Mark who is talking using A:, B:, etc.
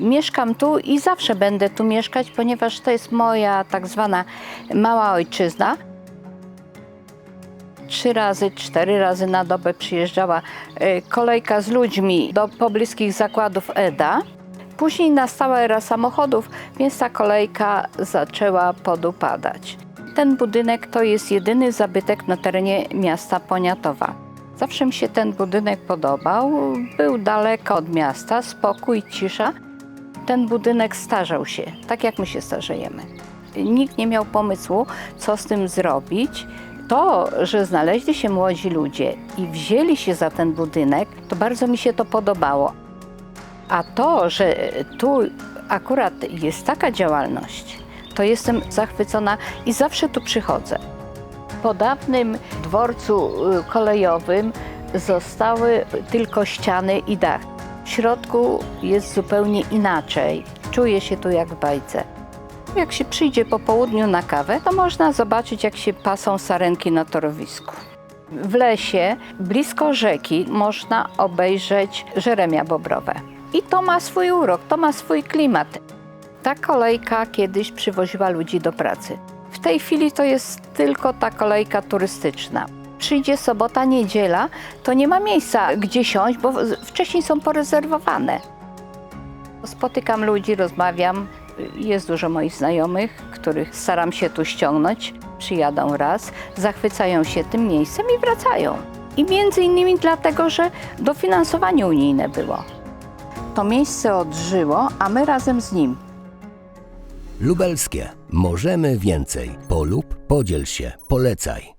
A: Mieszkam tu i zawsze będę tu mieszkać, ponieważ to jest moja tak zwana mała ojczyzna. Trzy razy, cztery razy na dobę przyjeżdżała e, kolejka z ludźmi do pobliskich zakładów EDA. Później nastała era samochodów, więc ta kolejka zaczęła podupadać. Ten budynek to jest jedyny zabytek na terenie miasta Poniatowa. Zawsze mi się ten budynek podobał. Był daleko od miasta, spokój, cisza. Ten budynek starzał się, tak jak my się starzejemy. Nikt nie miał pomysłu, co z tym zrobić. To, że znaleźli się młodzi ludzie i wzięli się za ten budynek, to bardzo mi się to podobało. A to, że tu akurat jest taka działalność, to jestem zachwycona i zawsze tu przychodzę. Po dawnym dworcu y, kolejowym zostały tylko ściany i dach. W środku jest zupełnie inaczej. Czuje się tu jak w bajce. Jak się przyjdzie po południu na kawę, to można zobaczyć, jak się pasą sarenki na torowisku. W lesie, blisko rzeki, można obejrzeć żeremia bobrowe. I to ma swój urok, to ma swój klimat. Ta kolejka kiedyś przywoziła ludzi do pracy. W tej chwili to jest tylko ta kolejka turystyczna. Przyjdzie sobota, niedziela, to nie ma miejsca gdzie siąść, bo wcześniej są porezerwowane. Spotykam ludzi, rozmawiam. Jest dużo moich znajomych, których staram się tu ściągnąć. Przyjadą raz, zachwycają się tym miejscem i wracają. I między innymi dlatego, że dofinansowanie unijne było. To miejsce odżyło, a my razem z nim.
B: Lubelskie. Możemy więcej. Polub, podziel się, polecaj.